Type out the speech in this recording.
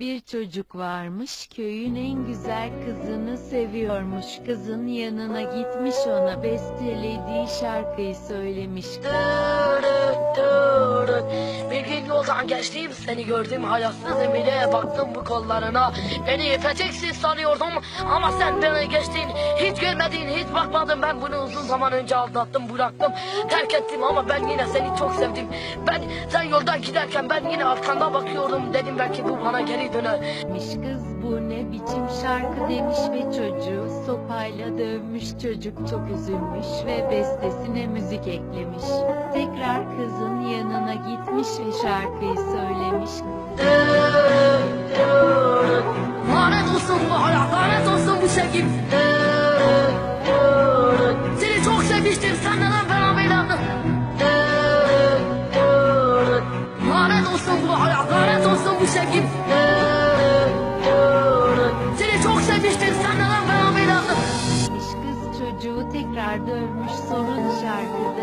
Bir çocuk varmış köyün en güzel kızını seviyormuş. Kızın yanına gitmiş ona bestelediği şarkıyı söylemiş. Yoldan geçtim seni gördüm hayatsız emine baktım bu kollarına. Beni peteksiz sanıyordum ama sen beni geçtin. Hiç görmedin hiç bakmadın. Ben bunu uzun zaman önce aldattım bıraktım Terk ettim ama ben yine seni çok sevdim. Ben sen yoldan giderken ben yine arkanda bakıyordum. Dedim belki bu bana geri döner. Kız bu ne biçim şarkı? demiş ve çocuğu sopayla dövmüş. Çocuk çok üzülmüş ve bestesine müzik eklemiş. Tekrar kızın yanına gitmiş ve şarkıyı söylemiş. Dırıt. Lanet olsun bu hayat, lanet olsun bu sevgim. Seni çok sevmiştim, sen neden bana böyle yaptın? Dırıt dırıt. Lanet olsun bu hayat, lanet olsun bu sevgim. Seni çok sevmiştim, sen neden bana böyle yaptın? Demiş kız çocuğu tekrar dövmüş sorun tipindeymiş.